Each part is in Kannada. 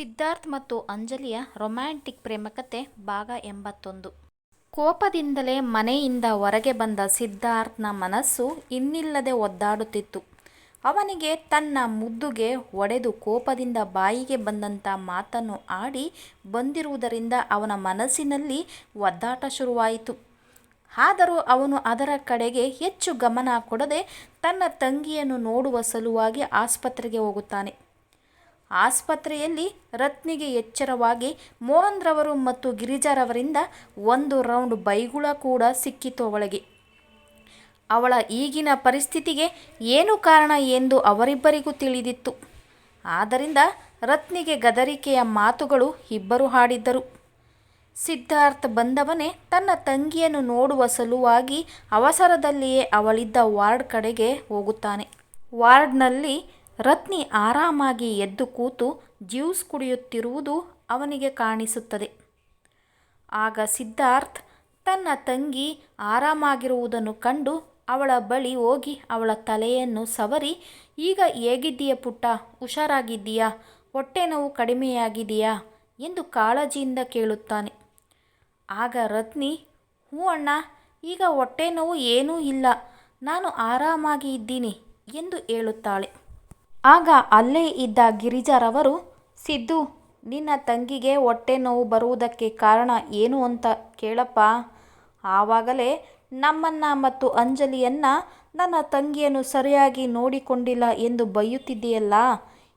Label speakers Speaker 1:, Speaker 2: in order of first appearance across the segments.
Speaker 1: ಸಿದ್ಧಾರ್ಥ್ ಮತ್ತು ಅಂಜಲಿಯ ರೊಮ್ಯಾಂಟಿಕ್ ಪ್ರೇಮಕತೆ ಭಾಗ ಎಂಬತ್ತೊಂದು. ಕೋಪದಿಂದಲೇ ಮನೆಯಿಂದ ಹೊರಗೆ ಬಂದ ಸಿದ್ಧಾರ್ಥ್ನ ಮನಸ್ಸು ಇನ್ನಿಲ್ಲದೆ ಒದ್ದಾಡುತ್ತಿತ್ತು. ಅವನಿಗೆ ತನ್ನ ಮುದ್ದುಗೆ ಒಡೆದು ಕೋಪದಿಂದ ಬಾಯಿಗೆ ಬಂದಂಥ ಮಾತನ್ನು ಆಡಿ ಬಂದಿರುವುದರಿಂದ ಅವನ ಮನಸ್ಸಿನಲ್ಲಿ ಒದ್ದಾಟ ಶುರುವಾಯಿತು. ಆದರೂ ಅವನು ಅದರ ಕಡೆಗೆ ಹೆಚ್ಚು ಗಮನ ಕೊಡದೆ ತನ್ನ ತಂಗಿಯನ್ನು ನೋಡುವ ಸಲುವಾಗಿ ಆಸ್ಪತ್ರೆಗೆ ಹೋಗುತ್ತಾನೆ. ಆಸ್ಪತ್ರೆಯಲ್ಲಿ ರತ್ನಿಗೆ ಎಚ್ಚರವಾಗಿ ಮೋಹನ್ ರವರು ಮತ್ತು ಗಿರಿಜಾರವರಿಂದ ಒಂದು ರೌಂಡ್ ಬೈಗುಳ ಕೂಡ ಸಿಕ್ಕಿತು ಅವಳಿಗೆ. ಅವಳ ಈಗಿನ ಪರಿಸ್ಥಿತಿಗೆ ಏನು ಕಾರಣ ಎಂದು ಅವರಿಬ್ಬರಿಗೂ ತಿಳಿದಿತ್ತು. ಆದ್ದರಿಂದ ರತ್ನಿಗೆ ಗದರಿಕೆಯ ಮಾತುಗಳು ಇಬ್ಬರು ಹಾಡಿದ್ದರು. ಸಿದ್ಧಾರ್ಥ್ ಬಂದವನೇ ತನ್ನ ತಂಗಿಯನ್ನು ನೋಡುವ ಸಲುವಾಗಿ ಅವಸರದಲ್ಲಿಯೇ ಅವಳಿದ್ದ ವಾರ್ಡ್ ಕಡೆಗೆ ಹೋಗುತ್ತಾನೆ. ವಾರ್ಡ್ನಲ್ಲಿ ರತ್ನಿ ಆರಾಮಾಗಿ ಎದ್ದು ಕೂತು ಜ್ಯೂಸ್ ಕುಡಿಯುತ್ತಿರುವುದು ಅವನಿಗೆ ಕಾಣಿಸುತ್ತದೆ. ಆಗ ಸಿದ್ಧಾರ್ಥ್ ತನ್ನ ತಂಗಿ ಆರಾಮಾಗಿರುವುದನ್ನು ಕಂಡು ಅವಳ ಬಳಿ ಹೋಗಿ ಅವಳ ತಲೆಯನ್ನು ಸವರಿ, ಈಗ ಹೇಗಿದ್ದೀಯ ಪುಟ್ಟ? ಹುಷಾರಾಗಿದ್ದೀಯಾ? ಹೊಟ್ಟೆ ನೋವು ಕಡಿಮೆಯಾಗಿದೆಯಾ ಎಂದು ಕಾಳಜಿಯಿಂದ ಕೇಳುತ್ತಾನೆ. ಆಗ ರತ್ನಿ, ಹ್ಞೂ ಅಣ್ಣ, ಈಗ ಹೊಟ್ಟೆ ನೋವು ಏನೂ ಇಲ್ಲ. ನಾನು ಆರಾಮಾಗಿ ಇದ್ದೀನಿ ಎಂದು ಹೇಳುತ್ತಾಳೆ. ಆಗ ಅಲ್ಲೇ ಇದ್ದ ಗಿರಿಜಾರವರು, ಸಿದ್ದು, ನಿನ್ನ ತಂಗಿಗೆ ಹೊಟ್ಟೆ ನೋವು ಬರುವುದಕ್ಕೆ ಕಾರಣ ಏನು ಅಂತ ಕೇಳಪ್ಪ. ಆವಾಗಲೇ ನಮ್ಮನ್ನ ಮತ್ತು ಅಂಜಲಿಯನ್ನ ನನ್ನ ತಂಗಿಯನ್ನು ಸರಿಯಾಗಿ ನೋಡಿಕೊಂಡಿಲ್ಲ ಎಂದು ಬೈಯುತ್ತಿದ್ದೀಯಲ್ಲ.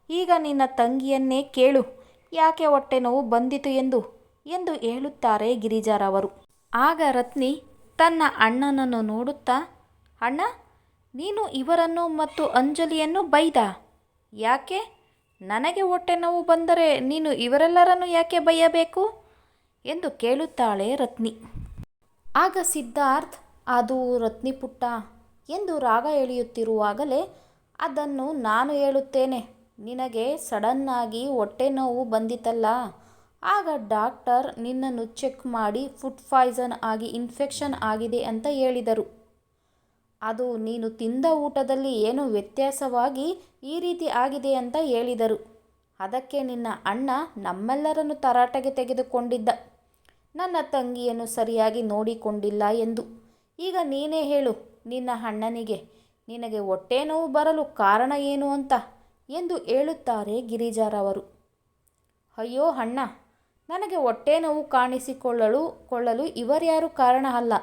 Speaker 1: ಈಗ ನಿನ್ನ ತಂಗಿಯನ್ನೇ ಕೇಳು. ಯಾಕೆ ಹೊಟ್ಟೆ ನೋವು ಬಂದಿತು ಎಂದು ಎಂದು ಹೇಳುತ್ತಾರೆ ಗಿರಿಜಾರವರು. ಆಗ ರತ್ನಿ ತನ್ನ ಅಣ್ಣನನ್ನು ನೋಡುತ್ತಾ, ಅಣ್ಣ, ನೀನು ಇವರನ್ನು ಮತ್ತು ಅಂಜಲಿಯನ್ನು ಬೈದ? ಯಾಕೆ? ನನಗೆ ಹೊಟ್ಟೆ ನೋವು ಬಂದರೆ ನೀನು ಇವರೆಲ್ಲರನ್ನು ಯಾಕೆ ಬೈಯಬೇಕು? ಎಂದು ಕೇಳುತ್ತಾಳೆ ರತ್ನಿ. ಆಗ ಸಿದ್ಧಾರ್ಥ್, ಅದು ರತ್ನಿ ಪುಟ್ಟ ಎಂದು ರಾಗ ಎಳೆಯುತ್ತಿರುವಾಗಲೇ ಅದನ್ನು ನಾನು ಹೇಳುತ್ತೇನೆ. ನಿನಗೆ ಸಡನ್ನಾಗಿ ಹೊಟ್ಟೆ ನೋವು ಬಂದಿತಲ್ಲ. ಆಗ ಡಾಕ್ಟರ್ ನಿನ್ನನ್ನು ಚೆಕ್ ಮಾಡಿ ಫುಡ್ ಪಾಯ್ಸನ್ ಆಗಿ ಇನ್ಫೆಕ್ಷನ್ ಆಗಿದೆ ಅಂತ ಹೇಳಿದರು. ಅದು ನೀನು ತಿಂದ ಊಟದಲ್ಲಿ ಏನೋ ವ್ಯತ್ಯಾಸವಾಗಿ ಈ ರೀತಿ ಆಗಿದೆ ಅಂತ ಹೇಳಿದರು. ಅದಕ್ಕೆ ನಿನ್ನ ಅಣ್ಣ ನಮ್ಮೆಲ್ಲರನ್ನು ತರಾಟೆಗೆ ತೆಗೆದುಕೊಂಡಿದ್ದ. ನನ್ನ ತಂಗಿಯನ್ನು ಸರಿಯಾಗಿ ನೋಡಿಕೊಂಡಿಲ್ಲ ಎಂದು. ಈಗ ನೀನೇ ಹೇಳು, ನಿನ್ನ ಅಣ್ಣನಿಗೆ, ನಿನಗೆ ಹೊಟ್ಟೆ ನೋವು ಬರಲು ಕಾರಣ ಏನು ಅಂತ ಎಂದು ಹೇಳುತ್ತಾರೆ ಗಿರಿಜಾರವರು ಅಯ್ಯೋ ಅಣ್ಣ, ನನಗೆ ಹೊಟ್ಟೆ ನೋವು ಕಾಣಿಸಿಕೊಳ್ಳಲು, ಕೊಳ್ಳಲು ಇವರ್ಯಾರು ಕಾರಣ ಅಲ್ಲ.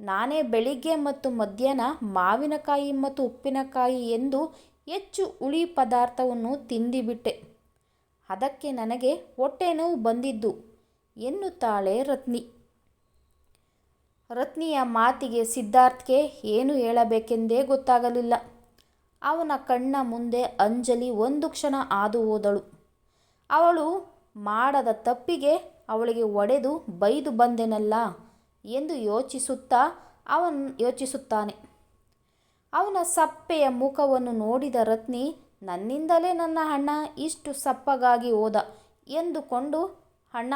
Speaker 1: ನಾನೇ ಬೆಳಿಗ್ಗೆ ಮತ್ತು ಮಧ್ಯಾಹ್ನ ಮಾವಿನಕಾಯಿ ಮತ್ತು ಉಪ್ಪಿನಕಾಯಿ ಎಂದು ಹೆಚ್ಚು ಹುಳಿ ಪದಾರ್ಥವನ್ನು ತಿಂದಿಬಿಟ್ಟೆ. ಅದಕ್ಕೆ ನನಗೆ ಹೊಟ್ಟೆ ನೋವು ಬಂದಿದ್ದು, ಎನ್ನುತ್ತಾಳೆ ರತ್ನಿ. ರತ್ನಿಯ ಮಾತಿಗೆ ಸಿದ್ಧಾರ್ಥ್ಗೆ ಏನು ಹೇಳಬೇಕೆಂದೇ ಗೊತ್ತಾಗಲಿಲ್ಲ. ಅವನ ಕಣ್ಣ ಮುಂದೆ ಅಂಜಲಿ ಒಂದು ಕ್ಷಣ ಹಾದು ಹೋದಳು. ಅವಳು ಮಾಡದ ತಪ್ಪಿಗೆ ಅವಳಿಗೆ ಒಡೆದು ಬೈದು ಬಂದೆನಲ್ಲ. ಎಂದು ಯೋಚಿಸುತ್ತಾ ಅವನ್ ಯೋಚಿಸುತ್ತಾನೆ. ಅವನ ಸಪ್ಪೆಯ ಮುಖವನ್ನು ನೋಡಿದ ರತ್ನಿ, ನನ್ನಿಂದಲೇ ನನ್ನ ಅಣ್ಣ ಇಷ್ಟು ಸಪ್ಪಗಾಗಿ ಹೋದ ಎಂದುಕೊಂಡು, ಅಣ್ಣ,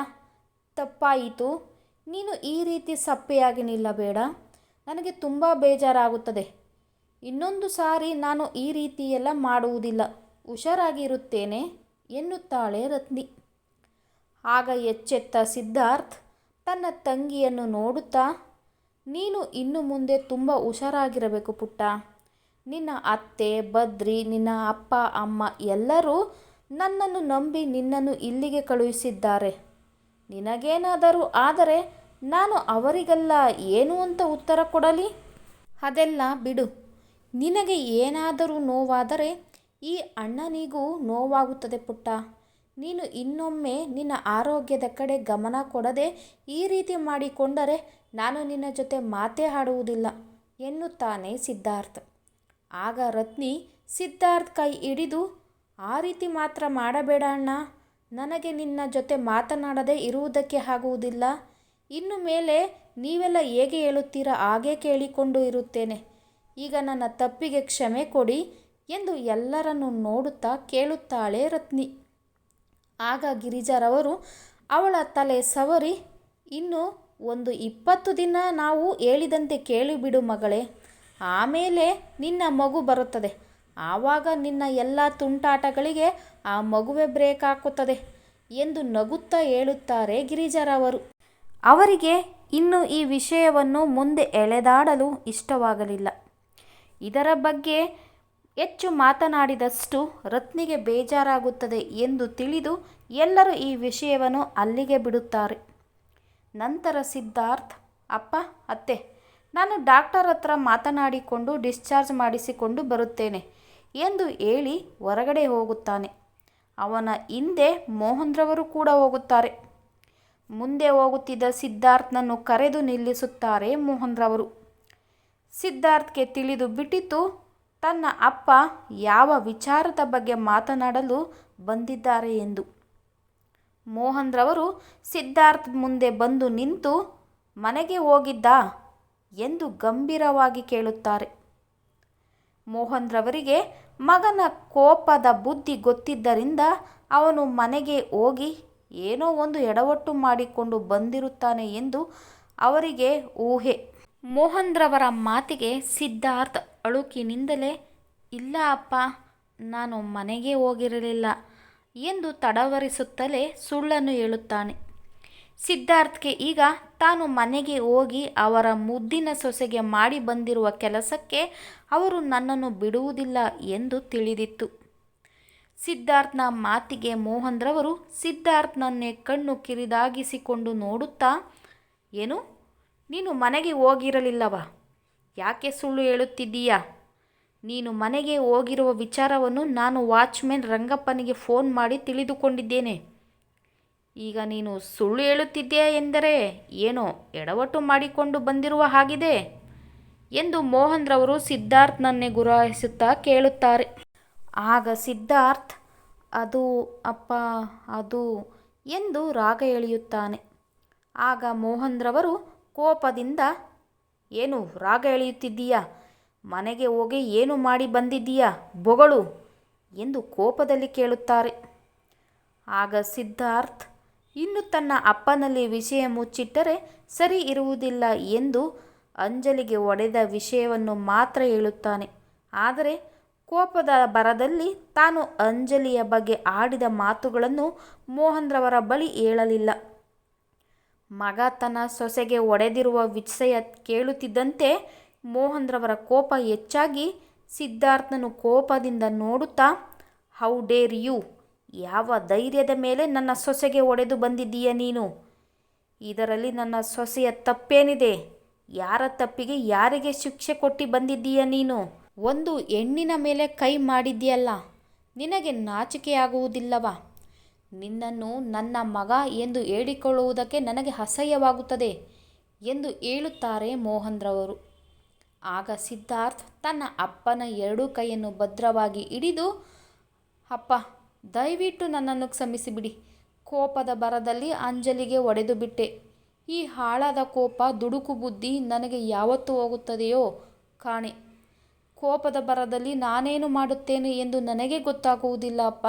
Speaker 1: ತಪ್ಪಾಯಿತು. ನೀನು ಈ ರೀತಿ ಸಪ್ಪೆಯಾಗಿ ನಿಲ್ಲಬೇಡ. ನನಗೆ ತುಂಬ ಬೇಜಾರಾಗುತ್ತದೆ. ಇನ್ನೊಂದು ಸಾರಿ ನಾನು ಈ ರೀತಿಯೆಲ್ಲ ಮಾಡುವುದಿಲ್ಲ. ಹುಷಾರಾಗಿರುತ್ತೇನೆ ಎನ್ನುತ್ತಾಳೆ ರತ್ನಿ. ಆಗ ಎಚ್ಚೆತ್ತ ಸಿದ್ಧಾರ್ಥ್ ತನ್ನ ತಂಗಿಯನ್ನು ನೋಡುತ್ತಾ, ನೀನು ಇನ್ನು ಮುಂದೆ ತುಂಬ ಹುಷಾರಾಗಿರಬೇಕು ಪುಟ್ಟ. ನಿನ್ನ ಅತ್ತೆ, ಬದ್ರಿ, ನಿನ್ನ ಅಪ್ಪ, ಅಮ್ಮ ಎಲ್ಲರೂ ನನ್ನನ್ನು ನಂಬಿ ನಿನ್ನನ್ನು ಇಲ್ಲಿಗೆ ಕಳುಹಿಸಿದ್ದಾರೆ. ನಿನಗೇನಾದರೂ ಆದರೆ ನಾನು ಅವರಿಗೆಲ್ಲ, ಏನು ಅಂತ ಉತ್ತರ ಕೊಡಲಿ? ಅದೆಲ್ಲ ಬಿಡು. ನಿನಗೆ ಏನಾದರೂ ನೋವಾದರೆ ಈ ಅಣ್ಣನಿಗೂ ನೋವಾಗುತ್ತದೆ ಪುಟ್ಟ. ನೀನು ಇನ್ನೊಮ್ಮೆ ನಿನ್ನ ಆರೋಗ್ಯದ ಕಡೆ ಗಮನ ಕೊಡದೆ ಈ ರೀತಿ ಮಾಡಿಕೊಂಡರೆ ನಾನು ನಿನ್ನ ಜೊತೆ ಮಾತೇ ಆಡುವುದಿಲ್ಲ ಎನ್ನುತ್ತಾನೆ ಸಿದ್ಧಾರ್ಥ. ಆಗ ರತ್ನಿ ಸಿದ್ಧಾರ್ಥ್ ಕೈ ಹಿಡಿದು, ಆ ರೀತಿ ಮಾತ್ರ ಮಾಡಬೇಡ ಅಣ್ಣ. ನನಗೆ ನಿನ್ನ ಜೊತೆ ಮಾತನಾಡದೆ ಇರುವುದಕ್ಕೆ ಆಗುವುದಿಲ್ಲ. ಇನ್ನು ಮೇಲೆ ನೀವೆಲ್ಲ ಹೇಗೆ ಹೇಳುತ್ತೀರಾ ಹಾಗೆ ಕೇಳಿಕೊಂಡು ಇರುತ್ತೇನೆ. ಈಗ ನನ್ನ ತಪ್ಪಿಗೆ ಕ್ಷಮೆ ಕೊಡಿ ಎಂದು ಎಲ್ಲರನ್ನು ನೋಡುತ್ತಾ ಕೇಳುತ್ತಾಳೆ ರತ್ನಿ. ಆಗ ಗಿರಿಜಾರವರು ಅವಳ ತಲೆ ಸವರಿ, ಇನ್ನು ಒಂದು ಇಪ್ಪತ್ತು ದಿನ ನಾವು ಹೇಳಿದಂತೆ ಕೇಳಿಬಿಡು ಮಗಳೇ, ಆಮೇಲೆ ನಿನ್ನ ಮಗು ಬರುತ್ತದೆ. ಆವಾಗ ನಿನ್ನ ಎಲ್ಲ ತುಂಟಾಟಗಳಿಗೆ ಆ ಮಗುವೆ ಬ್ರೇಕ್ ಹಾಕುತ್ತದೆ ಎಂದು ನಗುತ್ತಾ ಹೇಳುತ್ತಾರೆ ಗಿರಿಜಾರವರು. ಅವರಿಗೆ ಇನ್ನು ಈ ವಿಷಯವನ್ನು ಮುಂದೆ ಎಳೆದಾಡಲು ಇಷ್ಟವಾಗಲಿಲ್ಲ. ಇದರ ಬಗ್ಗೆ ಹೆಚ್ಚು ಮಾತನಾಡಿದಷ್ಟು ರತ್ನಿಗೆ ಬೇಜಾರಾಗುತ್ತದೆ ಎಂದು ತಿಳಿದು ಎಲ್ಲರೂ ಈ ವಿಷಯವನ್ನು ಅಲ್ಲಿಗೆ ಬಿಡುತ್ತಾರೆ. ನಂತರ ಸಿದ್ಧಾರ್ಥ್, ಅಪ್ಪ, ಅತ್ತೆ, ನಾನು ಡಾಕ್ಟರ್ ಹತ್ರ ಮಾತನಾಡಿಕೊಂಡು ಡಿಸ್ಚಾರ್ಜ್ ಮಾಡಿಸಿಕೊಂಡು ಬರುತ್ತೇನೆ ಎಂದು ಹೇಳಿ ಹೊರಗಡೆ ಹೋಗುತ್ತಾನೆ. ಅವನ ಹಿಂದೆ ಮೋಹನ್ರವರು ಕೂಡ ಹೋಗುತ್ತಾರೆ. ಮುಂದೆ ಹೋಗುತ್ತಿದ್ದ ಸಿದ್ಧಾರ್ಥ್ನನ್ನು ಕರೆದು ನಿಲ್ಲಿಸುತ್ತಾರೆ ಮೋಹನ್ರವರು. ಸಿದ್ಧಾರ್ಥ್ಗೆ ತಿಳಿದು ಬಿಟ್ಟಿತು ತನ್ನ ಅಪ್ಪ ಯಾವ ವಿಚಾರದ ಬಗ್ಗೆ ಮಾತನಾಡಲು ಬಂದಿದ್ದಾರೆ ಎಂದು. ಮೋಹನ್ರವರು ಸಿದ್ಧಾರ್ಥ್ ಮುಂದೆ ಬಂದು ನಿಂತು, ಮನೆಗೆ ಹೋಗಿದ್ದಾ ಎಂದು ಗಂಭೀರವಾಗಿ ಕೇಳುತ್ತಾರೆ. ಮೋಹನ್ರವರಿಗೆ ಮಗನ ಕೋಪದ ಬುದ್ಧಿ ಗೊತ್ತಿದ್ದರಿಂದ ಅವನು ಮನೆಗೆ ಹೋಗಿ ಏನೋ ಒಂದು ಎಡವಟ್ಟು ಮಾಡಿಕೊಂಡು ಬಂದಿರುತ್ತಾನೆ ಎಂದು ಅವರಿಗೆ ಊಹೆ. ಮೋಹನ್ರವರ ಮಾತಿಗೆ ಸಿದ್ಧಾರ್ಥ್ ಅಳುಕಿನಿಂದಲೇ, ಇಲ್ಲ ಅಪ್ಪ, ನಾನು ಮನೆಗೆ ಹೋಗಿರಲಿಲ್ಲ ಎಂದು ತಡವರಿಸುತ್ತಲೇ ಸುಳ್ಳನ್ನು ಹೇಳುತ್ತಾನೆ. ಸಿದ್ಧಾರ್ಥ್ಗೆ ಈಗ ತಾನು ಮನೆಗೆ ಹೋಗಿ ಅವರ ಮುದ್ದಿನ ಸೊಸೆಗೆ ಮಾಡಿ ಬಂದಿರುವ ಕೆಲಸಕ್ಕೆ ಅವರು ನನ್ನನ್ನು ಬಿಡುವುದಿಲ್ಲ ಎಂದು ತಿಳಿದಿತ್ತು. ಸಿದ್ಧಾರ್ಥ್ನ ಮಾತಿಗೆ ಮೋಹನ್ರವರು ಸಿದ್ಧಾರ್ಥ್ನನ್ನೇ ಕಣ್ಣು ಕಿರಿದಾಗಿಸಿಕೊಂಡು ನೋಡುತ್ತಾ, ಏನು? ನೀನು ಮನೆಗೆ ಹೋಗಿರಲಿಲ್ಲವ. ಯಾಕೆ ಸುಳ್ಳು ಹೇಳುತ್ತಿದ್ದೀಯಾ? ನೀನು ಮನೆಗೆ ಹೋಗಿರುವ ವಿಚಾರವನ್ನು ನಾನು ವಾಚ್ಮೆನ್ ರಂಗಪ್ಪನಿಗೆ ಫೋನ್ ಮಾಡಿ ತಿಳಿದುಕೊಂಡಿದ್ದೇನೆ. ಈಗ ನೀನು ಸುಳ್ಳು ಹೇಳುತ್ತಿದ್ದೀಯಾ ಎಂದರೆ ಏನೋ ಎಡವಟ್ಟು ಮಾಡಿಕೊಂಡು ಬಂದಿರುವ ಹಾಗಿದೆ ಎಂದು ಮೋಹನ್ರವರು ಸಿದ್ಧಾರ್ಥ್ನನ್ನೇ ಗುರಾಯಿಸುತ್ತಾ ಕೇಳುತ್ತಾರೆ. ಆಗ ಸಿದ್ಧಾರ್ಥ್, ಅದು ಅಪ್ಪ, ಅದು ಎಂದು ರಾಗ ಎಳೆಯುತ್ತಾನೆ. ಆಗ ಮೋಹನ್ರವರು ಕೋಪದಿಂದ, ಏನು ರಾಗ ಎಳೆಯುತ್ತಿದ್ದೀಯಾ? ಮನೆಗೆ ಹೋಗಿ ಏನು ಮಾಡಿ ಬಂದಿದ್ದೀಯಾ? ಬೊಗಳು ಎಂದು ಕೋಪದಲ್ಲಿ ಕೇಳುತ್ತಾರೆ. ಆಗ ಸಿದ್ಧಾರ್ಥ್, ಇನ್ನು ತನ್ನ ಅಪ್ಪನಲ್ಲಿ ವಿಷಯ ಮುಚ್ಚಿಟ್ಟರೆ ಸರಿ ಇರುವುದಿಲ್ಲ ಎಂದು ಅಂಜಲಿಗೆ ಒಡೆದ ವಿಷಯವನ್ನು ಮಾತ್ರ ಹೇಳುತ್ತಾನೆ. ಆದರೆ ಕೋಪದ ಬರದಲ್ಲಿ ತಾನು ಅಂಜಲಿಯ ಬಗ್ಗೆ ಆಡಿದ ಮಾತುಗಳನ್ನು ಮೋಹನ್ರವರ ಬಳಿ ಹೇಳಲಿಲ್ಲ. ಮಗ ತನ್ನ ಸೊಸೆಗೆ ಒಡೆದಿರುವ ವಿಷಯ ಕೇಳುತ್ತಿದ್ದಂತೆ ಮೋಹನ್ರವರ ಕೋಪ ಹೆಚ್ಚಾಗಿ ಸಿದ್ಧಾರ್ಥನು ಕೋಪದಿಂದ ನೋಡುತ್ತಾ, ಹೌ ಡೇರ್ ಯು? ಯಾವ ಧೈರ್ಯದ ಮೇಲೆ ನನ್ನ ಸೊಸೆಗೆ ಒಡೆದು ಬಂದಿದ್ದೀಯ ನೀನು? ಇದರಲ್ಲಿ ನನ್ನ ಸೊಸೆಯ ತಪ್ಪೇನಿದೆ? ಯಾರ ತಪ್ಪಿಗೆ ಯಾರಿಗೆ ಶಿಕ್ಷೆ ಕೊಟ್ಟು ಬಂದಿದ್ದೀಯ ನೀನು? ಒಂದು ಹೆಣ್ಣಿನ ಮೇಲೆ ಕೈ ಮಾಡಿದ್ದೀಯಲ್ಲ, ನಿನಗೆ ನಾಚಿಕೆಯಾಗುವುದಿಲ್ಲವಾ? ನಿನ್ನನ್ನು ನನ್ನ ಮಗ ಎಂದು ಹೇಳಿಕೊಳ್ಳುವುದಕ್ಕೆ ನನಗೆ ಅಸಹ್ಯವಾಗುತ್ತದೆ ಎಂದು ಹೇಳುತ್ತಾರೆ ಮೋಹನ್ರವರು. ಆಗ ಸಿದ್ಧಾರ್ಥ್ ತನ್ನ ಅಪ್ಪನ ಎರಡೂ ಕೈಯನ್ನು ಭದ್ರವಾಗಿ ಹಿಡಿದು, ಅಪ್ಪ, ದಯವಿಟ್ಟು ನನ್ನನ್ನು ಕ್ಷಮಿಸಿಬಿಡಿ. ಕೋಪದ ಬರದಲ್ಲಿ ಅಂಜಲಿಗೆ ಒಡೆದು ಬಿಟ್ಟೆ. ಈ ಹಾಳಾದ ಕೋಪ ದುಡುಕು ಬುದ್ಧಿ ನನಗೆ ಯಾವತ್ತು ಹೋಗುತ್ತದೆಯೋ ಕಾಣೆ. ಕೋಪದ ಬರದಲ್ಲಿ ನಾನೇನು ಮಾಡುತ್ತೇನೆ ಎಂದು ನನಗೆ ಗೊತ್ತಾಗುವುದಿಲ್ಲ, ಅಪ್ಪ.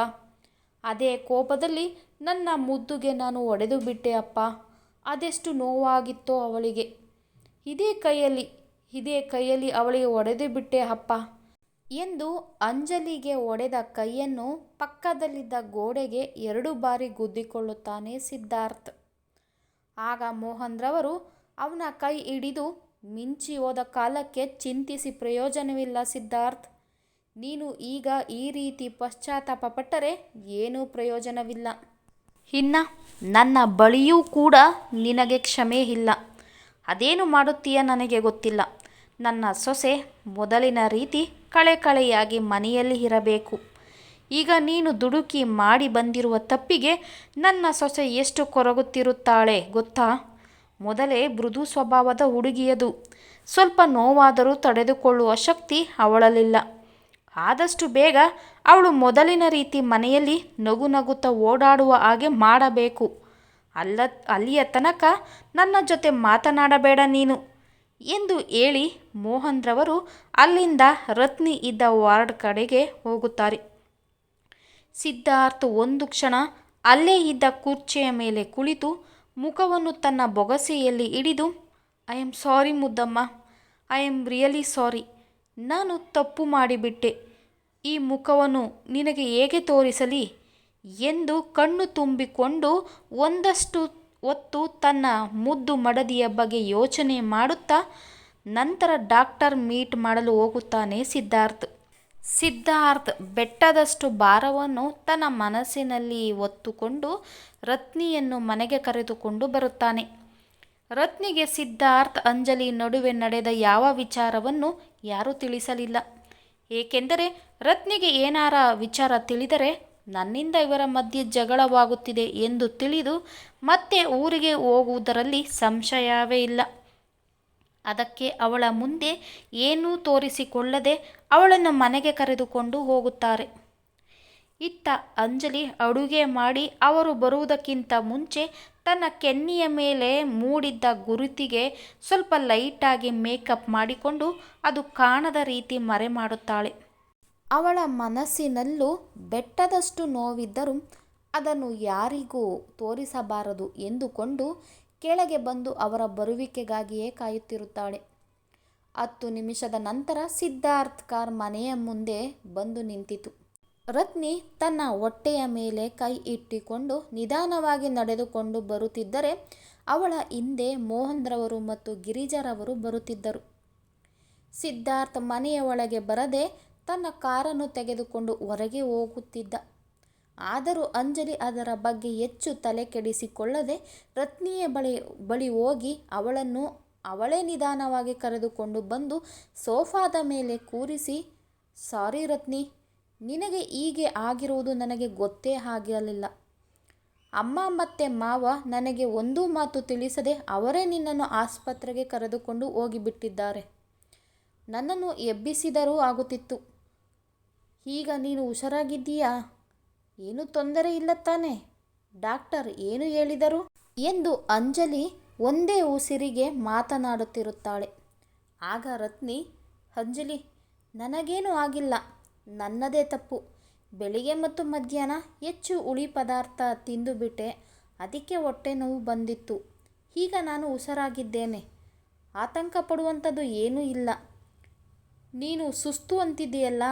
Speaker 1: ಅದೇ ಕೋಪದಲ್ಲಿ ನನ್ನ ಮುದ್ದುಗೆ ನಾನು ಒಡೆದು ಬಿಟ್ಟೆ ಅಪ್ಪ. ಅದೆಷ್ಟು ನೋವಾಗಿತ್ತೋ ಅವಳಿಗೆ. ಇದೇ ಕೈಯಲ್ಲಿ ಇದೇ ಕೈಯಲ್ಲಿ ಅವಳಿಗೆ ಒಡೆದು ಬಿಟ್ಟೆ ಅಪ್ಪ. ಎಂದು ಅಂಜಲಿಗೆ ಒಡೆದ ಕೈಯನ್ನು ಪಕ್ಕದಲ್ಲಿದ್ದ ಗೋಡೆಗೆ ಎರಡು ಬಾರಿ ಗುದ್ದಿಕೊಳ್ಳುತ್ತಾನೆ ಸಿದ್ಧಾರ್ಥ್. ಆಗ ಮೋಹನ್ರವರು ಅವನ ಕೈ ಹಿಡಿದು ಮಿಂಚಿ ಹೋದ ಕಾಲಕ್ಕೆ ಚಿಂತಿಸಿ ಪ್ರಯೋಜನವಿಲ್ಲ ಸಿದ್ಧಾರ್ಥ್. ನೀನು ಈಗ ಈ ರೀತಿ ಪಶ್ಚಾತ್ತಾಪ ಪಟ್ಟರೆ ಏನೂ ಪ್ರಯೋಜನವಿಲ್ಲ. ಇನ್ನ ನನ್ನ ಬಳಿಯೂ ಕೂಡ ನಿನಗೆ ಕ್ಷಮೆ ಇಲ್ಲ. ಅದೇನು ಮಾಡುತ್ತೀಯ ನನಗೆ ಗೊತ್ತಿಲ್ಲ. ನನ್ನ ಸೊಸೆ ಮೊದಲಿನ ರೀತಿ ಕಳೆ ಕಳೆಯಾಗಿ ಮನೆಯಲ್ಲಿ ಇರಬೇಕು. ಈಗ ನೀನು ದುಡುಕಿ ಮಾಡಿ ಬಂದಿರುವ ತಪ್ಪಿಗೆ ನನ್ನ ಸೊಸೆ ಎಷ್ಟು ಕೊರಗುತ್ತಿರುತ್ತಾಳೆ ಗೊತ್ತಾ? ಮೊದಲೇ ಮೃದು ಸ್ವಭಾವದ ಹುಡುಗಿಯದು. ಸ್ವಲ್ಪ ನೋವಾದರೂ ತಡೆದುಕೊಳ್ಳುವ ಶಕ್ತಿ ಅವಳಲ್ಲಿಲ್ಲ. ಆದಷ್ಟು ಬೇಗ ಅವಳು ಮೊದಲಿನ ರೀತಿ ಮನೆಯಲ್ಲಿ ನಗು ನಗುತ್ತಾ ಓಡಾಡುವ ಹಾಗೆ ಮಾಡಬೇಕು. ಅಲ್ಲ, ಅಲ್ಲಿಯ ತನಕ ನನ್ನ ಜೊತೆ ಮಾತನಾಡಬೇಡ ನೀನು ಎಂದು ಹೇಳಿ ಮೋಹನ್ರವರು ಅಲ್ಲಿಂದ ರತ್ನಿ ಇದ್ದ ವಾರ್ಡ್ ಕಡೆಗೆ ಹೋಗುತ್ತಾರೆ. ಸಿದ್ಧಾರ್ಥ್ ಒಂದು ಕ್ಷಣ ಅಲ್ಲೇ ಇದ್ದ ಕುರ್ಚಿಯ ಮೇಲೆ ಕುಳಿತು ಮುಖವನ್ನು ತನ್ನ ಬೊಗಸೆಯಲ್ಲಿ ಹಿಡಿದು I am sorry Muddamma. I am really sorry ನಾನು ತಪ್ಪು ಮಾಡಿಬಿಟ್ಟೆ. ಈ ಮುಖವನ್ನು ನಿನಗೆ ಹೇಗೆ ತೋರಿಸಲಿ? ಎಂದು ಕಣ್ಣು ತುಂಬಿಕೊಂಡು ಒಂದಷ್ಟು ಹೊತ್ತು ತನ್ನ ಮುದ್ದು ಮಡದಿಯ ಬಗ್ಗೆ ಯೋಚನೆ ಮಾಡುತ್ತಾ ನಂತರ ಡಾಕ್ಟರ್ ಮೀಟ್ ಮಾಡಲು ಹೋಗುತ್ತಾನೆ ಸಿದ್ಧಾರ್ಥ್. ಸಿದ್ಧಾರ್ಥ್ ಬೆಟ್ಟದಷ್ಟು ಭಾರವನ್ನು ತನ್ನ ಮನಸ್ಸಿನಲ್ಲಿ ಒತ್ತುಕೊಂಡು ರತ್ನಿಯನ್ನು ಮನೆಗೆ ಕರೆದುಕೊಂಡು ಬರುತ್ತಾನೆ. ರತ್ನಿಗೆ ಸಿದ್ಧಾರ್ಥ್ ಅಂಜಲಿ ನಡುವೆ ನಡೆದ ಯಾವ ವಿಚಾರವನ್ನು ಯಾರೂ ತಿಳಿಸಲಿಲ್ಲ. ಏಕೆಂದರೆ ರತ್ನಿಗೆ ಏನಾರ ವಿಚಾರ ತಿಳಿದರೆ ನನ್ನಿಂದ ಇವರ ಮಧ್ಯೆ ಜಗಳವಾಗುತ್ತಿದೆ ಎಂದು ತಿಳಿದು ಮತ್ತೆ ಊರಿಗೆ ಹೋಗುವುದರಲ್ಲಿ ಸಂಶಯವೇ ಇಲ್ಲ. ಅದಕ್ಕೆ ಅವಳ ಮುಂದೆ ಏನೂ ತೋರಿಸಿಕೊಳ್ಳದೆ ಅವಳನ್ನು ಮನೆಗೆ ಕರೆದುಕೊಂಡು ಹೋಗುತ್ತಾರೆ. ಇತ್ತ ಅಂಜಲಿ ಅಡುಗೆ ಮಾಡಿ ಅವರು ಬರುವುದಕ್ಕಿಂತ ಮುಂಚೆ ತನ್ನ ಕೆನ್ನಿಯ ಮೇಲೆ ಮೂಡಿದ್ದ ಗುರುತಿಗೆ ಸ್ವಲ್ಪ ಲೈಟಾಗಿ ಮೇಕಪ್ ಮಾಡಿಕೊಂಡು ಅದು ಕಾಣದ ರೀತಿ ಮರೆ ಮಾಡುತ್ತಾಳೆ ಅವಳ ಮನಸ್ಸಿನಲ್ಲೂ ಬೆಟ್ಟದಷ್ಟು ನೋವಿದ್ದರೂ ಅದನ್ನು ಯಾರಿಗೂ ತೋರಿಸಬಾರದು ಎಂದುಕೊಂಡು ಕೆಳಗೆ ಬಂದು ಅವರ ಬರುವಿಕೆಗಾಗಿಯೇ ಕಾಯುತ್ತಿರುತ್ತಾಳೆ. ಹತ್ತು ನಿಮಿಷದ ನಂತರ ಸಿದ್ಧಾರ್ಥ್ ಕಾರ್ ಮನೆಯ ಮುಂದೆ ಬಂದು ನಿಂತಿತು. ರತ್ನಿ ತನ್ನ ಹೊಟ್ಟೆಯ ಮೇಲೆ ಕೈ ಇಟ್ಟುಕೊಂಡು ನಿಧಾನವಾಗಿ ನಡೆದುಕೊಂಡು ಬರುತ್ತಿದ್ದರೆ ಅವಳ ಹಿಂದೆ ಮೋಹನ್ರವರು ಮತ್ತು ಗಿರಿಜರವರು ಬರುತ್ತಿದ್ದರು. ಸಿದ್ಧಾರ್ಥ ಮನೆಯ ಒಳಗೆ ಬರದೆ ತನ್ನ ಕಾರನ್ನು ತೆಗೆದುಕೊಂಡು ಹೊರಗೆ ಹೋಗುತ್ತಿದ್ದ. ಆದರೂ ಅಂಜಲಿ ಅದರ ಬಗ್ಗೆ ಹೆಚ್ಚು ತಲೆ ಕೆಡಿಸಿಕೊಳ್ಳದೆ ರತ್ನಿಯ ಬಳಿ ಬಳಿ ಹೋಗಿ ಅವಳನ್ನು ಅವಳೇ ನಿಧಾನವಾಗಿ ಕರೆದುಕೊಂಡು ಬಂದು ಸೋಫಾದ ಮೇಲೆ ಕೂರಿಸಿ, ಸಾರಿ ರತ್ನಿ ನಿನಗೆ ಹೀಗೆ ಆಗಿರುವುದು ನನಗೆ ಗೊತ್ತೇ ಆಗಿರಲಿಲ್ಲ. ಅಮ್ಮ ಮತ್ತೆ ಮಾವ ನನಗೆ ಒಂದೂ ಮಾತು ತಿಳಿಸದೆ ಅವರೇ ನಿನ್ನನ್ನು ಆಸ್ಪತ್ರೆಗೆ ಕರೆದುಕೊಂಡು ಹೋಗಿಬಿಟ್ಟಿದ್ದಾರೆ. ನನ್ನನ್ನು ಎಬ್ಬಿಸಿದರೂ ಆಗುತ್ತಿತ್ತು. ಈಗ ನೀನು ಹುಷಾರಾಗಿದ್ದೀಯಾ? ಏನು ತೊಂದರೆ ಇಲ್ಲ ತಾನೆ. ಡಾಕ್ಟರ್ ಏನು ಹೇಳಿದರು? ಎಂದು ಅಂಜಲಿ ಒಂದೇ ಉಸಿರಿಗೆ ಮಾತನಾಡುತ್ತಿರುತ್ತಾಳೆ. ಆಗ ರತ್ನಿ, ಅಂಜಲಿ, ನನಗೇನೂ ಆಗಿಲ್ಲ. ನನ್ನದೇ ತಪ್ಪು. ಬೆಳಿಗ್ಗೆ ಮತ್ತು ಮಧ್ಯಾಹ್ನ ಹೆಚ್ಚು ಹುಳಿ ಪದಾರ್ಥ ತಿಂದುಬಿಟ್ಟೆ ಅದಕ್ಕೆ ಹೊಟ್ಟೆ ನೋವು ಬಂದಿತ್ತು. ಈಗ ನಾನು ಹುಷಾರಾಗಿದ್ದೇನೆ ಆತಂಕ ಪಡುವಂಥದ್ದು ಏನೂ ಇಲ್ಲ. ನೀನು ಸುಸ್ತು ಅಂತಿದ್ದೀಯಲ್ಲ.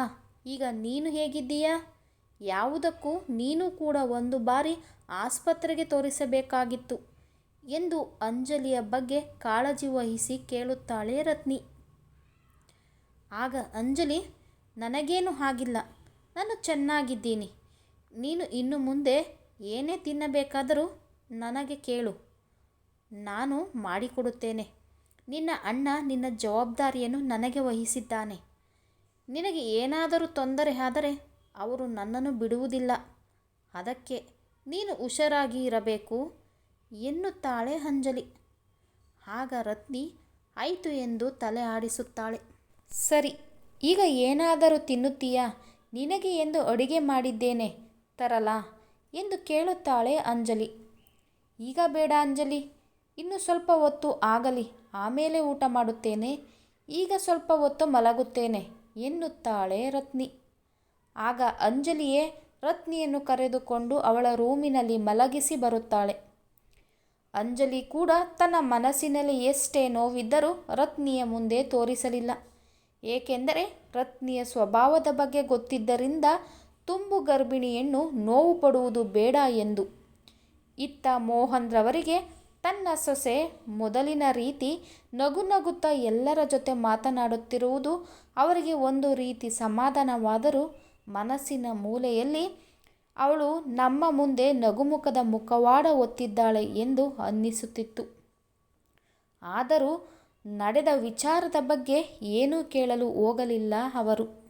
Speaker 1: ಈಗ ನೀನು ಹೇಗಿದ್ದೀಯಾ? ಯಾವುದಕ್ಕೂ ನೀನು ಕೂಡ ಒಂದು ಬಾರಿ ಆಸ್ಪತ್ರೆಗೆ ತೋರಿಸಬೇಕಾಗಿತ್ತು ಎಂದು ಅಂಜಲಿಯ ಬಗ್ಗೆ ಕಾಳಜಿ ವಹಿಸಿ ಕೇಳುತ್ತಾಳೆ ರತ್ನಿ. ಆಗ ಅಂಜಲಿ ನನಗೇನು ಆಗಿಲ್ಲ ನಾನು ಚೆನ್ನಾಗಿದ್ದೀನಿ. ನೀನು ಇನ್ನು ಮುಂದೆ ಏನೇ ತಿನ್ನಬೇಕಾದರೂ ನನಗೆ ಕೇಳು. ನಾನು ಮಾಡಿಕೊಡುತ್ತೇನೆ. ನಿನ್ನ ಅಣ್ಣ ನಿನ್ನ ಜವಾಬ್ದಾರಿಯನ್ನು ನನಗೆ ವಹಿಸಿದ್ದಾನೆ. ನಿನಗೆ ಏನಾದರೂ ತೊಂದರೆ ಆದರೆ ಅವರು ನನ್ನನ್ನು ಬಿಡುವುದಿಲ್ಲ. ಅದಕ್ಕೆ ನೀನು ಹುಷಾರಾಗಿ ಇರಬೇಕು ಎನ್ನುತ್ತಾಳೆ ಅಂಜಲಿ. ಆಗ ರತ್ನಿ, ಆಯಿತು ಎಂದು ತಲೆ ಆಡಿಸುತ್ತಾಳೆ. ಸರಿ ಈಗ ಏನಾದರೂ ತಿನ್ನುತ್ತೀಯಾ? ನಿನಗೆ ಎಂದು ಅಡುಗೆ ಮಾಡಿದ್ದೇನೆ, ತರಲ? ಎಂದು ಕೇಳುತ್ತಾಳೆ ಅಂಜಲಿ. ಈಗ ಬೇಡ ಅಂಜಲಿ, ಇನ್ನು ಸ್ವಲ್ಪ ಹೊತ್ತು ಆಗಲಿ, ಆಮೇಲೆ ಊಟ ಮಾಡುತ್ತೇನೆ. ಈಗ ಸ್ವಲ್ಪ ಹೊತ್ತು ಮಲಗುತ್ತೇನೆ, ಎನ್ನುತ್ತಾಳೆ ರತ್ನಿ. ಆಗ ಅಂಜಲಿಯೇ ರತ್ನಿಯನ್ನು ಕರೆದುಕೊಂಡು ಅವಳ ರೂಮಿನಲ್ಲಿ ಮಲಗಿಸಿ ಬರುತ್ತಾಳೆ. ಅಂಜಲಿ ಕೂಡ ತನ್ನ ಮನಸ್ಸಿನಲ್ಲಿ ಎಷ್ಟೇ ನೋವಿದ್ದರೂ ರತ್ನಿಯ ಮುಂದೆ ತೋರಿಸಲಿಲ್ಲ. ಏಕೆಂದರೆ ರತ್ನಿಯ ಸ್ವಭಾವದ ಬಗ್ಗೆ ಗೊತ್ತಿದ್ದರಿಂದ ತುಂಬು ಗರ್ಭಿಣಿಯನ್ನು ನೋವು ಪಡುವುದು ಬೇಡ ಎಂದು. ಇತ್ತ ಮೋಹನ್ರವರಿಗೆ ತನ್ನ ಸೊಸೆ ಮೊದಲಿನ ರೀತಿ ನಗು ನಗುತ್ತಾ ಎಲ್ಲರ ಜೊತೆ ಮಾತನಾಡುತ್ತಿರುವುದು ಅವರಿಗೆ ಒಂದು ರೀತಿ ಸಮಾಧಾನವಾದರೂ ಮನಸ್ಸಿನ ಮೂಲೆಯಲ್ಲಿ ಅವಳು ನಮ್ಮ ಮುಂದೆ ನಗುಮುಖದ ಮುಖವಾಡ ಒತ್ತಿದ್ದಾಳೆ ಎಂದು ಅನ್ನಿಸುತ್ತಿತ್ತು. ಆದರೂ ನಡೆದ ವಿಚಾರದ ಬಗ್ಗೆ ಏನೂ ಕೇಳಲು ಹೋಗಲಿಲ್ಲ ಅವರು.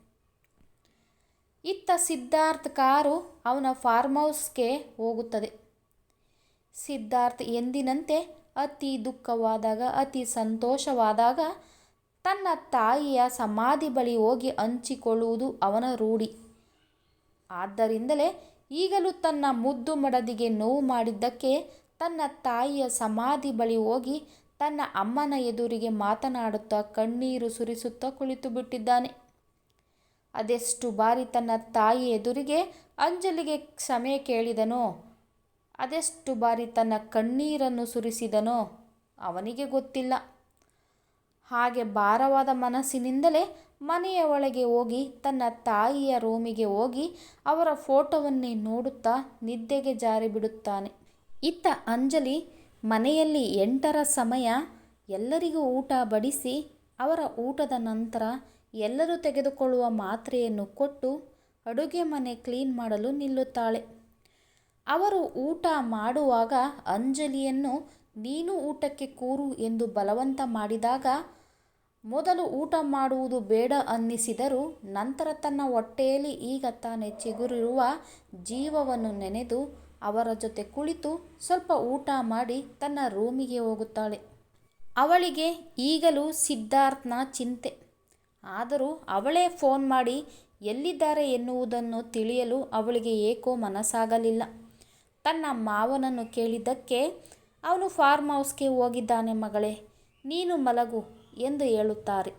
Speaker 1: ಇತ್ತ ಸಿದ್ಧಾರ್ಥ್ ಕಾರು ಅವನ ಫಾರ್ಮ್ ಹೌಸ್ಗೆ ಹೋಗುತ್ತದೆ. ಸಿದ್ಧಾರ್ಥ್ ಎಂದಿನಂತೆ ಅತಿ ದುಃಖವಾದಾಗ, ಅತಿ ಸಂತೋಷವಾದಾಗ ತನ್ನ ತಾಯಿಯ ಸಮಾಧಿ ಬಳಿ ಹೋಗಿ ಹಂಚಿಕೊಳ್ಳುವುದು ಅವನ ರೂಢಿ. ಆದ್ದರಿಂದಲೇ ಈಗಲೂ ತನ್ನ ಮುದ್ದು ಮಡದಿಗೆ ನೋವು ಮಾಡಿದ್ದಕ್ಕೆ ತನ್ನ ತಾಯಿಯ ಸಮಾಧಿ ಬಳಿ ಹೋಗಿ ತನ್ನ ಅಮ್ಮನ ಎದುರಿಗೆ ಮಾತನಾಡುತ್ತಾ ಕಣ್ಣೀರು ಸುರಿಸುತ್ತಾ ಕುಳಿತು ಬಿಟ್ಟಿದ್ದಾನೆ. ಅದೆಷ್ಟು ಬಾರಿ ತನ್ನ ತಾಯಿ ಎದುರಿಗೆ ಅಂಜಲಿಗೆ ಕ್ಷಮೆ ಕೇಳಿದನೋ, ಅದೆಷ್ಟು ಬಾರಿ ತನ್ನ ಕಣ್ಣೀರನ್ನು ಸುರಿಸಿದನೋ ಅವನಿಗೆ ಗೊತ್ತಿಲ್ಲ. ಹಾಗೆ ಭಾರವಾದ ಮನಸ್ಸಿನಿಂದಲೇ ಮನೆಯ ಒಳಗೆ ಹೋಗಿ, ತನ್ನ ತಾಯಿಯ ರೂಮಿಗೆ ಹೋಗಿ ಅವರ ಫೋಟೋವನ್ನೇ ನೋಡುತ್ತಾ ನಿದ್ದೆಗೆ ಜಾರಿಬಿಡುತ್ತಾನೆ. ಇತ್ತ ಅಂಜಲಿ ಮನೆಯಲ್ಲಿ ಎಂಟರ ಸಮಯ ಎಲ್ಲರಿಗೂ ಊಟ ಬಡಿಸಿ ಅವರ ಊಟದ ನಂತರ ಎಲ್ಲರೂ ತೆಗೆದುಕೊಳ್ಳುವ ಮಾತ್ರೆಯನ್ನು ಕೊಟ್ಟು ಅಡುಗೆ ಮನೆ ಕ್ಲೀನ್ ಮಾಡಲು ನಿಲ್ಲುತ್ತಾಳೆ. ಅವರು ಊಟ ಮಾಡುವಾಗ ಅಂಜಲಿಯನ್ನು, ನೀನು ಊಟಕ್ಕೆ ಕೂರು ಎಂದು ಬಲವಂತ ಮಾಡಿದಾಗ ಮೊದಲು ಊಟ ಮಾಡುವುದು ಬೇಡ ಅನ್ನಿಸಿದರೂ ನಂತರ ತನ್ನ ಹೊಟ್ಟೆಯಲ್ಲಿ ಈಗ ತಾನೇ ಚಿಗುರಿರುವ ಜೀವವನ್ನು ನೆನೆದು ಅವರ ಜೊತೆ ಕುಳಿತು ಸ್ವಲ್ಪ ಊಟ ಮಾಡಿ ತನ್ನ ರೂಮಿಗೆ ಹೋಗುತ್ತಾಳೆ. ಅವಳಿಗೆ ಈಗಲೂ ಸಿದ್ಧಾರ್ಥನ ಚಿಂತೆ. ಆದರೂ ಅವಳೇ ಫೋನ್ ಮಾಡಿ, ಎಲ್ಲಿದ್ದಾರೆ ಎನ್ನುವುದನ್ನು ತಿಳಿಯಲು ಅವಳಿಗೆ ಏಕೋ ಮನಸ್ಸಾಗಲಿಲ್ಲ. ತನ್ನ ಮಾವನನ್ನು ಕೇಳಿದ್ದಕ್ಕೆ ಅವನು ಫಾರ್ಮ್ ಹೌಸ್ಗೆ ಹೋಗಿದ್ದಾನೆ ಮಗಳೇ, ನೀನು ಮಲಗು ಎಂದು ಹೇಳುತ್ತಾರೆ.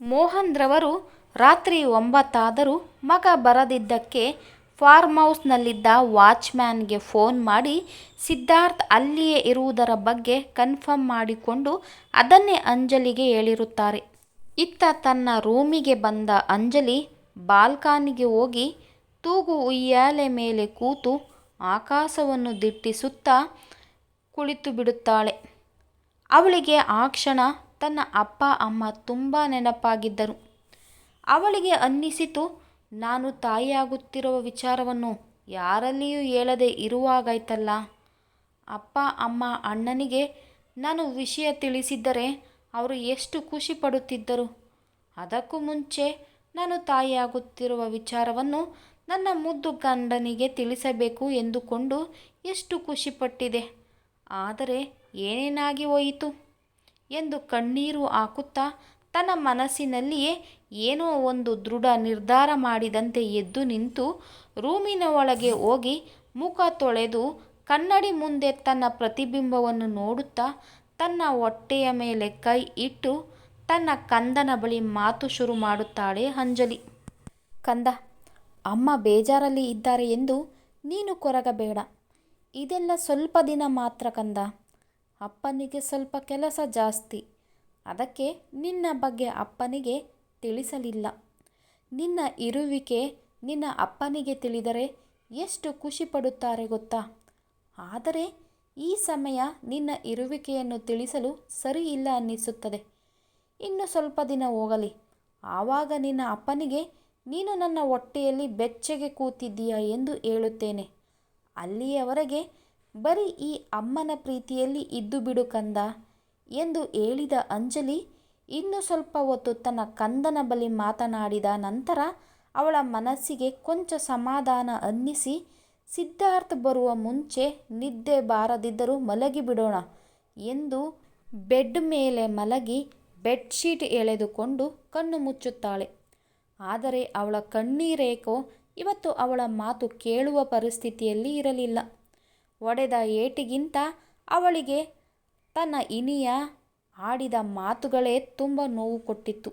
Speaker 1: ಮೋಹನ್ ರವರು ರಾತ್ರಿ ಒಂಬತ್ತಾದರೂ ಮಗ ಬರದಿದ್ದಕ್ಕೆ ಫಾರ್ಮ್ ಹೌಸ್ನಲ್ಲಿದ್ದ ವಾಚ್ಮ್ಯಾನ್ಗೆ ಫೋನ್ ಮಾಡಿ, ಸಿದ್ಧಾರ್ಥ್ ಅಲ್ಲಿಯೇ ಇರುವುದರ ಬಗ್ಗೆ ಕನ್ಫರ್ಮ್ ಮಾಡಿಕೊಂಡು ಅದನ್ನೇ ಅಂಜಲಿಗೆ ಹೇಳಿರುತ್ತಾರೆ. ಇತ್ತ ತನ್ನ ರೂಮಿಗೆ ಬಂದ ಅಂಜಲಿ ಬಾಲ್ಕಾನಿಗೆ ಹೋಗಿ ತೂಗು ಉಯ್ಯಾಲೆ ಮೇಲೆ ಕೂತು ಆಕಾಶವನ್ನು ದಿಟ್ಟಿಸುತ್ತಾ ಕುಳಿತು ಬಿಡುತ್ತಾಳೆ. ಅವಳಿಗೆ ಆ ಕ್ಷಣ ತನ್ನ ಅಪ್ಪ, ಅಮ್ಮ ತುಂಬ ನೆನಪಾಗಿದ್ದರು. ಅವಳಿಗೆ ಅನ್ನಿಸಿತು ನಾನು ತಾಯಿಯಾಗುತ್ತಿರುವ ವಿಚಾರವನ್ನು ಯಾರಲ್ಲಿಯೂ ಹೇಳದೆ ಇರುವಾಗಾಯ್ತಲ್ಲ. ಅಪ್ಪ, ಅಮ್ಮ, ಅಣ್ಣನಿಗೆ ನಾನು ವಿಷಯ ತಿಳಿಸಿದ್ದರೆ ಅವರು ಎಷ್ಟು ಖುಷಿ ಪಡುತ್ತಿದ್ದರು. ಅದಕ್ಕೂ ಮುಂಚೆ ನಾನು ತಾಯಿಯಾಗುತ್ತಿರುವ ವಿಚಾರವನ್ನು ನನ್ನ ಮುದ್ದು ಗಂಡನಿಗೆ ತಿಳಿಸಬೇಕು ಎಂದುಕೊಂಡು ಎಷ್ಟು ಖುಷಿಪಟ್ಟಿದೆ ಆದರೆ ಏನೇನಾಗಿ ಹೋಯಿತು? ಎಂದು ಕಣ್ಣೀರು ಹಾಕುತ್ತಾ ತನ್ನ ಮನಸ್ಸಿನಲ್ಲಿಯೇ ಏನೋ ಒಂದು ದೃಢ ನಿರ್ಧಾರ ಮಾಡಿದಂತೆ ಎದ್ದು ನಿಂತು ರೂಮಿನ ಒಳಗೆ ಹೋಗಿ ಮುಖ ತೊಳೆದು ಕನ್ನಡಿ ಮುಂದೆ ತನ್ನ ಪ್ರತಿಬಿಂಬವನ್ನು ನೋಡುತ್ತಾ ತನ್ನ ಹೊಟ್ಟೆಯ ಮೇಲೆ ಕೈ ಇಟ್ಟು ತನ್ನ ಕಂದನ ಬಳಿ ಮಾತು ಶುರು ಮಾಡುತ್ತಾಳೆ ಅಂಜಲಿ. ಕಂದ, ಅಮ್ಮ ಬೇಜಾರಲ್ಲಿ ಇದ್ದಾರೆ ಎಂದು ನೀನು ಕೊರಗಬೇಡ. ಇದೆಲ್ಲ ಸ್ವಲ್ಪ ದಿನ ಮಾತ್ರ ಕಂದ. ಅಪ್ಪನಿಗೆ ಸ್ವಲ್ಪ ಕೆಲಸ ಜಾಸ್ತಿ. ಅದಕ್ಕೆ ನಿನ್ನ ಬಗ್ಗೆ ಅಪ್ಪನಿಗೆ ತಿಳಿಸಲಿಲ್ಲ. ನಿನ್ನ ಇರುವಿಕೆ ನಿನ್ನ ಅಪ್ಪನಿಗೆ ತಿಳಿದರೆ ಎಷ್ಟು ಖುಷಿಪಡುತ್ತಾರೆ ಗೊತ್ತಾ? ಆದರೆ ಈ ಸಮಯ ನಿನ್ನ ಇರುವಿಕೆಯನ್ನು ತಿಳಿಸಲು ಸರಿಯಿಲ್ಲ ಅನ್ನಿಸುತ್ತದೆ. ಇನ್ನು ಸ್ವಲ್ಪ ದಿನ ಹೋಗಲಿ. ಆವಾಗ ನಿನ್ನ ಅಪ್ಪನಿಗೆ ನೀನು ನನ್ನ ಹೊಟ್ಟೆಯಲ್ಲಿ ಬೆಚ್ಚಗೆ ಕೂತಿದ್ದೀಯಾ ಎಂದು ಹೇಳುತ್ತೇನೆ. ಅಲ್ಲಿಯವರೆಗೆ ಬರೀ ಈ ಅಮ್ಮನ ಪ್ರೀತಿಯಲ್ಲಿ ಇದ್ದು ಬಿಡು ಕಂದ ಎಂದು ಹೇಳಿದ ಅಂಜಲಿ ಇನ್ನು ಸ್ವಲ್ಪ ಹೊತ್ತು ತನ್ನ ಕಂದನ ಬಳಿ ಮಾತನಾಡಿದ ನಂತರ ಅವಳ ಮನಸ್ಸಿಗೆ ಕೊಂಚ ಸಮಾಧಾನ ಅನ್ನಿಸಿ, ಸಿದ್ಧಾರ್ಥ ಬರುವ ಮುಂಚೆ ನಿದ್ದೆ ಬಾರದಿದ್ದರೂ ಮಲಗಿಬಿಡೋಣ ಎಂದು ಬೆಡ್ ಮೇಲೆ ಮಲಗಿ ಬೆಡ್ಶೀಟ್ ಎಳೆದುಕೊಂಡು ಕಣ್ಣು ಮುಚ್ಚುತ್ತಾಳೆ. ಆದರೆ ಅವಳ ಕಣ್ಣೀರೇಕೋ ಇವತ್ತು ಅವಳ ಮಾತು ಕೇಳುವ ಪರಿಸ್ಥಿತಿಯಲ್ಲಿ ಇರಲಿಲ್ಲ. ಒಡೆದ ಏಟಿಗಿಂತ ಅವಳಿಗೆ ತನ್ನ ಇನಿಯ ಆಡಿದ ಮಾತುಗಳೇ ತುಂಬ ನೋವು ಕೊಟ್ಟಿತ್ತು.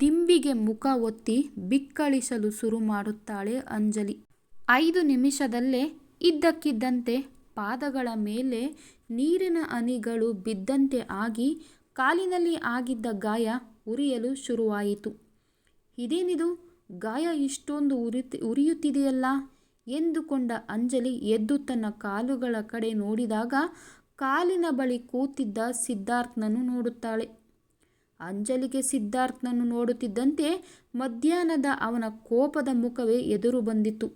Speaker 1: ದಿಂಬಿಗೆ ಮುಖ ಒತ್ತಿ ಬಿಕ್ಕಳಿಸಲು ಶುರು ಮಾಡುತ್ತಾಳೆ ಅಂಜಲಿ. ಐದು ನಿಮಿಷದಲ್ಲೇ ಇದ್ದಕ್ಕಿದ್ದಂತೆ ಪಾದಗಳ ಮೇಲೆ ನೀರಿನ ಅನಿಗಳು ಬಿದ್ದಂತೆ ಆಗಿ ಕಾಲಿನಲ್ಲಿ ಆಗಿದ್ದ ಗಾಯ ಉರಿಯಲು ಶುರುವಾಯಿತು. ಇದೇನಿದು? ಗಾಯ ಇಷ್ಟೊಂದು ಉರಿಯುತ್ತಿದೆಯಲ್ಲ? ಎಂದುಕೊಂಡ ಅಂಜಲಿ ಎದ್ದು ತನ್ನ ಕಾಲುಗಳ ಕಡೆ ನೋಡಿದಾಗ ಕಾಲಿನ ಬಳಿ ಕೂತಿದ್ದ ಸಿದ್ಧಾರ್ಥನನ್ನು ನೋಡುತ್ತಾಳೆ. ಅಂಜಲಿಗೆ ಸಿದ್ಧಾರ್ಥನನ್ನು ನೋಡುತ್ತಿದ್ದಂತೆ ಮಧ್ಯಾಹ್ನದ ಅವನ ಕೋಪದ ಮುಖವೇ ಎದುರು ಬಂದಿತು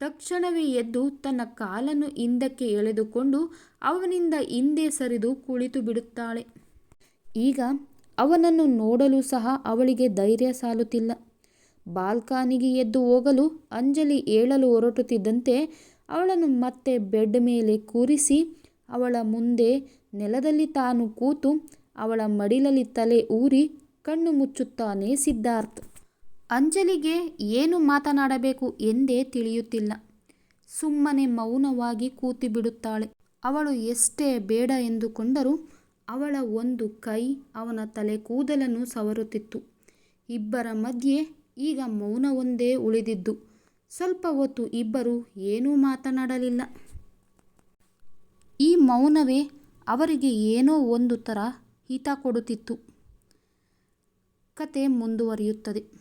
Speaker 1: ತಕ್ಷಣವೇ ಎದ್ದು ತನ್ನ ಕಾಲನ್ನು ಹಿಂದಕ್ಕೆ ಎಳೆದುಕೊಂಡು ಅವನಿಂದ ಹಿಂದೆ ಸರಿದು ಕುಳಿತು ಬಿಡುತ್ತಾಳೆ. ಈಗ ಅವನನ್ನು ನೋಡಲು ಸಹ ಅವಳಿಗೆ ಧೈರ್ಯ ಸಾಲುತ್ತಿಲ್ಲ. ಬಾಲ್ಕಾನಿಗೆ ಎದ್ದು ಹೋಗಲು ಅಂಜಲಿ ಏಳಲು ಹೊರಟುತ್ತಿದ್ದಂತೆ ಅವಳನ್ನು ಮತ್ತೆ ಬೆಡ್ ಮೇಲೆ ಕೂರಿಸಿ ಅವಳ ಮುಂದೆ ನೆಲದಲ್ಲಿ ತಾನು ಕೂತು ಅವಳ ಮಡಿಲಲ್ಲಿ ತಲೆ ಊರಿ ಕಣ್ಣು ಮುಚ್ಚುತ್ತಾನೆ ಸಿದ್ಧಾರ್ಥ್. ಅಂಜಲಿಗೆ ಏನು ಮಾತನಾಡಬೇಕು ಎಂದೇ ತಿಳಿಯುತ್ತಿಲ್ಲ. ಸುಮ್ಮನೆ ಮೌನವಾಗಿ ಕೂತಿಬಿಡುತ್ತಾಳೆ ಅವಳು ಎಷ್ಟೇ ಬೇಡ ಎಂದುಕೊಂಡರೂ ಅವಳ ಒಂದು ಕೈ ಅವನ ತಲೆ ಕೂದಲನ್ನು ಸವರುತ್ತಿತ್ತು. ಇಬ್ಬರ ಮಧ್ಯೆ ಈಗ ಮೌನವೊಂದೇ ಉಳಿದಿದ್ದು. ಸ್ವಲ್ಪ ಹೊತ್ತು ಇಬ್ಬರು ಏನೂ ಮಾತನಾಡಲಿಲ್ಲ. ಈ ಮೌನವೇ ಅವರಿಗೆ ಏನೋ ಒಂದು ಥರ ಹಿತ ಕೊಡುತ್ತಿತ್ತು. ಕತೆ ಮುಂದುವರಿಯುತ್ತದೆ.